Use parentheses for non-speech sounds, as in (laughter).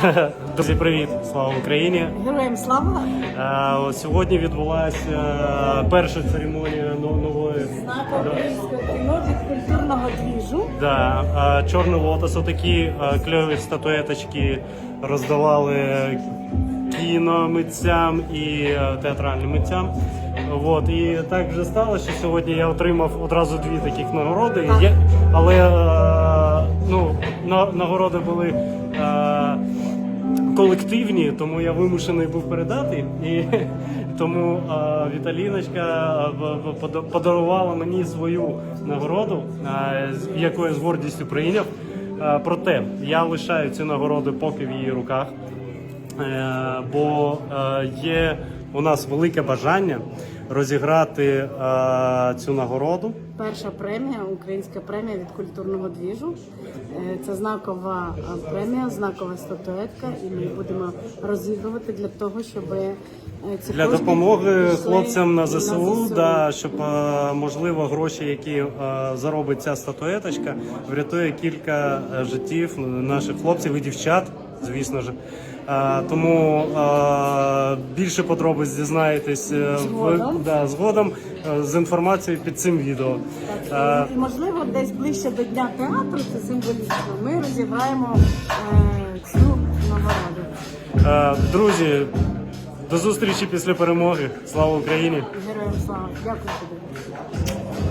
(laughs) Друзі, привіт! Слава Україні! Героям слава! Е, Сьогодні відбулася е, перша церемонія нової українського кіно від культурного двіжу. да, Чорний лотос. Отакі е, кльові статуеточки роздавали кіномитцям і е, театральним митцям. От, і так вже сталося, що сьогодні я отримав одразу дві таких нагороди. Так. Є, але ну, на, нагороди були. Колективні, тому я вимушений був передати. І (laughs) тому а, Віталіночка подарувала мені свою нагороду, а, яку я з гордістю прийняв. А, проте я лишаю цю нагороду поки в її руках, бо е, є у нас велике бажання розіграти е, цю нагороду. Перша премія, українська премія від культурного двіжу. Е, Це знакова е, премія, знакова статуетка, і ми будемо розігрувати для того, щоб е, ці Для допомоги хлопцям на ЗСУ, Да, щоб е, можливо гроші, які е, заробить ця статуеточка, врятує кілька е, життів наших хлопців і дівчат, звісно ж. Е, Тому е, більше подробиць дізнаєтесь е, Згодом. в да, згодом з інформацією під цим відео. Так, і, можливо, десь ближче до дня театру, це символічно, ми розіграємо цю нагороду. Друзі, до зустрічі після перемоги. Слава Україні! Героям слава! Дякую тобі.